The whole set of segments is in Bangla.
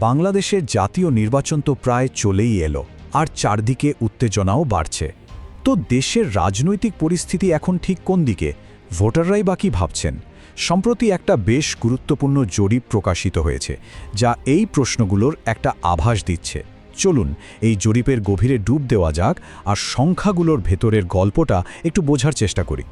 বাংলাদেশের জাতীয় নির্বাচন তো প্রায় চলেই এলো, আর চারদিকে উত্তেজনাও বাড়ছে। তো দেশের রাজনৈতিক পরিস্থিতি এখন ঠিক কোন দিকে? ভোটাররাই বা কি ভাবছেন? সম্প্রতি একটা বেশ গুরুত্বপূর্ণ জরিপ প্রকাশিত হয়েছে, যা এই প্রশ্নগুলোর একটা আভাস দিচ্ছে। চলুন, এই জরিপের গভীরে ডুব দেওয়া যাক, আর সংখ্যাগুলোর ভেতরের গল্পটা একটু বোঝার চেষ্টা করি।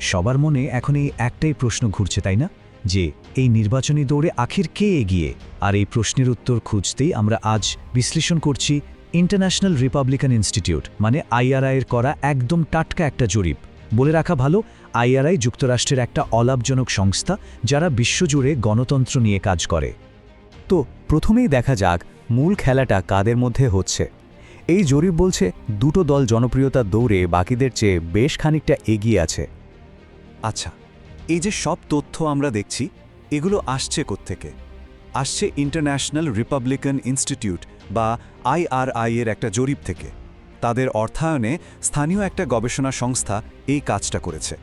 সবার মনে এখন এই একটাই প্রশ্ন ঘুরছে, তাই না? যে এই নির্বাচনী দৌড়ে আখির কে এগিয়ে? আর এই প্রশ্নের উত্তর খুঁজতেই আমরা আজ বিশ্লেষণ করছি ইন্টারন্যাশনাল রিপাবলিকান ইনস্টিটিউট মানে আইআরআইয়ের করা একদম টাটকা একটা জরিপ। বলে রাখা ভালো আইআরআই যুক্তরাষ্ট্রের একটা অলাভজনক সংস্থা যারা বিশ্বজুড়ে গণতন্ত্র নিয়ে কাজ করে। তো প্রথমেই দেখা যাক মূল খেলাটা কাদের মধ্যে হচ্ছে। এই জরিপ বলছে দুটো দল জনপ্রিয়তার দৌড়ে বাকিদের চেয়ে বেশ খানিকটা এগিয়ে আছে। আচ্ছা এই যে সব তথ্য আমরা দেখছি, এগুলো আসছে কোত্থেকে? আসছে ইন্টারন্যাশনাল রিপাবলিকান ইনস্টিটিউট বা আইআরআই এর একটা জরিপ থেকে। তাদের অর্থায়নে স্থানীয় একটা গবেষণা সংস্থা এই কাজটা করেছে।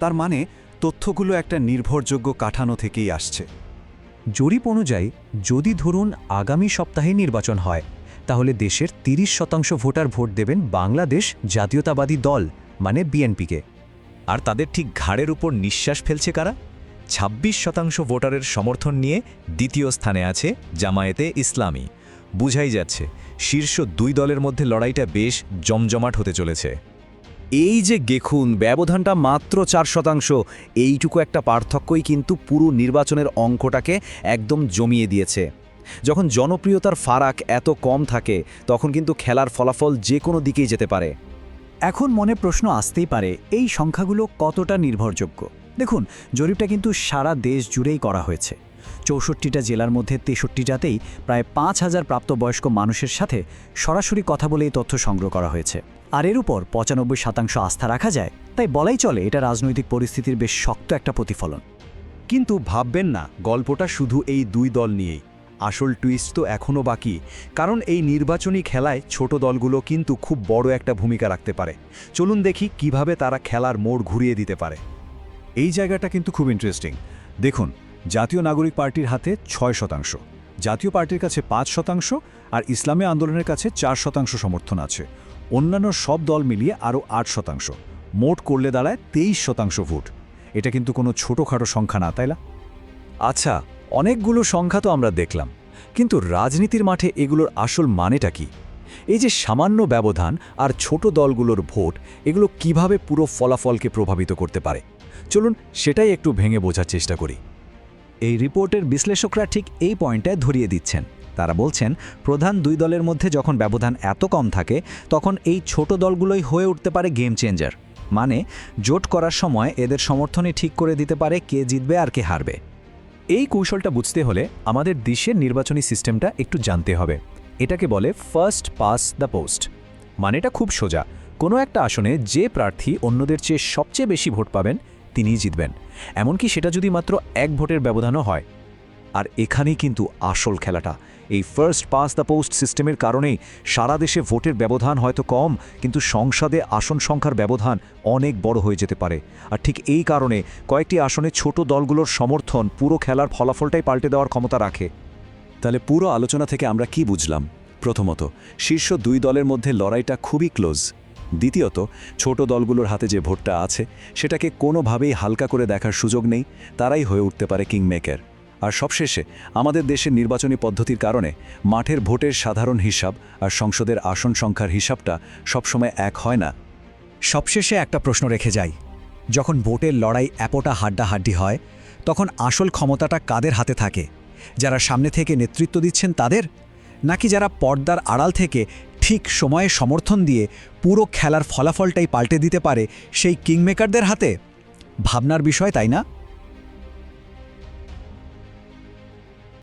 তার মানে তথ্যগুলো একটা নির্ভরযোগ্য কাঠানো থেকেই আসছে। জরিপ অনুযায়ী, যদি ধরুন আগামী সপ্তাহে নির্বাচন হয়, তাহলে দেশের ৩০ শতাংশ ভোটার ভোট দেবেন বাংলাদেশ জাতীয়তাবাদী দল মানে বিএনপিকে আর তাদের ঠিক ঘাড়ের উপর নিঃশ্বাস ফেলছে কারা? ২৬ শতাংশ ভোটারের সমর্থন নিয়ে দ্বিতীয় স্থানে আছে জামায়াতে ইসলামী। বুঝাই যাচ্ছে, শীর্ষ দুই দলের মধ্যে লড়াইটা বেশ জমজমাট হতে চলেছে। এই যে দেখুন, ব্যবধানটা মাত্র চার শতাংশ, এইটুকু একটা পার্থক্যই কিন্তু পুরো নির্বাচনের অঙ্কটাকে একদম জমিয়ে দিয়েছে। যখন জনপ্রিয়তার ফারাক এত কম থাকে, তখন কিন্তু খেলার ফলাফল যে কোনো দিকেই যেতে পারে। এখন মনে প্রশ্ন আসতেই পারে, এই সংখ্যাগুলো কতটা নির্ভরযোগ্য? দেখুন, জরিপটা কিন্তু সারা দেশ জুড়েই করা হয়েছে। চৌষট্টিটা জেলার মধ্যে তেষট্টিটাতেই প্রায় পাঁচ হাজার প্রাপ্তবয়স্ক মানুষের সাথে সরাসরি কথা বলে এই তথ্য সংগ্রহ করা হয়েছে। আর এর উপর পঁচানব্বই শতাংশ আস্থা রাখা যায়, তাই বলাই চলে এটা রাজনৈতিক পরিস্থিতির বেশ শক্ত একটা প্রতিফলন। কিন্তু ভাববেন না, গল্পটা শুধু এই দুই দল নিয়েই। আসল টুইস্ট তো এখনও বাকি, কারণ এই নির্বাচনী খেলায় ছোট দলগুলো কিন্তু খুব বড় একটা ভূমিকা রাখতে পারে। চলুন দেখি কীভাবে তারা খেলার মোড় ঘুরিয়ে দিতে পারে। এই জায়গাটা কিন্তু খুব ইন্টারেস্টিং দেখুন, জাতীয় নাগরিক পার্টির হাতে ছয় শতাংশ, জাতীয় পার্টির কাছে পাঁচ শতাংশ আর ইসলামী আন্দোলনের কাছে চার শতাংশ সমর্থন আছে। অন্যান্য সব দল মিলিয়ে আরও আট শতাংশ, মোট করলে দাঁড়ায় তেইশ শতাংশ ভোট। এটা কিন্তু কোনো ছোটোখাটো সংখ্যা না, তাই না? আচ্ছা অনেকগুলো সংখ্যা তো আমরা দেখলাম, কিন্তু রাজনীতির মাঠে এগুলোর আসল মানেটা কি? এই যে সামান্য ব্যবধান আর ছোট দলগুলোর ভোট, এগুলো কীভাবে পুরো ফলাফলকে প্রভাবিত করতে পারে? চলুন সেটাই একটু ভেঙে বোঝার চেষ্টা করি। এই রিপোর্টের বিশ্লেষকরা ঠিক এই পয়েন্টটায় ধরিয়ে দিচ্ছেন। তারা বলছেন, প্রধান দুই দলের মধ্যে যখন ব্যবধান এত কম থাকে, তখন এই ছোট দলগুলোই হয়ে উঠতে পারে গেম চেঞ্জার মানে জোট করার সময় এদের সমর্থনই ঠিক করে দিতে পারে কে জিতবে আর কে হারবে। এই কৌশলটা বুঝতে হলে আমাদের দেশের নির্বাচনী সিস্টেমটা একটু জানতে হবে। এটাকে বলে ফার্স্ট পাস দ্য পোস্ট মানেটা খুব সোজা। কোনো একটা আসনে যে প্রার্থী অন্যদের চেয়ে সবচেয়ে বেশি ভোট পাবেন, তিনিই জিতবেন। এমনকি সেটা যদি মাত্র এক ভোটের ব্যবধানও হয়। আর এখানেই কিন্তু আসল খেলাটা। এই ফার্স্ট পাস দ্য পোস্ট সিস্টেমের কারণেই সারা দেশে ভোটের ব্যবধান হয়তো কম, কিন্তু সংসদে আসন সংখ্যার ব্যবধান অনেক বড় হয়ে যেতে পারে। আর ঠিক এই কারণে কয়েকটি আসনে ছোট দলগুলোর সমর্থন পুরো খেলার ফলাফলটাই পাল্টে দেওয়ার ক্ষমতা রাখে। তাহলে পুরো আলোচনা থেকে আমরা কি বুঝলাম? প্রথমত, শীর্ষ দুই দলের মধ্যে লড়াইটা খুবই ক্লোজ দ্বিতীয়ত, ছোট দলগুলোর হাতে যে ভোটটা আছে, সেটাকে কোনোভাবেই হালকা করে দেখার সুযোগ নেই, তারাই হয়ে উঠতে পারে কিংমেকার আর সবশেষে আমাদের দেশের নির্বাচনী পদ্ধতির কারণে মাঠের ভোটের সাধারণ হিসাব আর সংসদের আসন সংখ্যার হিসাবটা সবসময় এক হয় না। সবশেষে একটা প্রশ্ন রেখে যাই। যখন ভোটের লড়াই এপোটা হাড্ডাহাড্ডি হয়, তখন আসল ক্ষমতাটা কাদের হাতে থাকে? যারা সামনে থেকে নেতৃত্ব দিচ্ছেন তাদের? নাকি যারা পর্দার আড়াল থেকে ঠিক সময়ে সমর্থন দিয়ে পুরো খেলার ফলাফলটাই পাল্টে দিতে পারে সেই কিংমেকারদের হাতে? ভাবনার বিষয়, তাই না?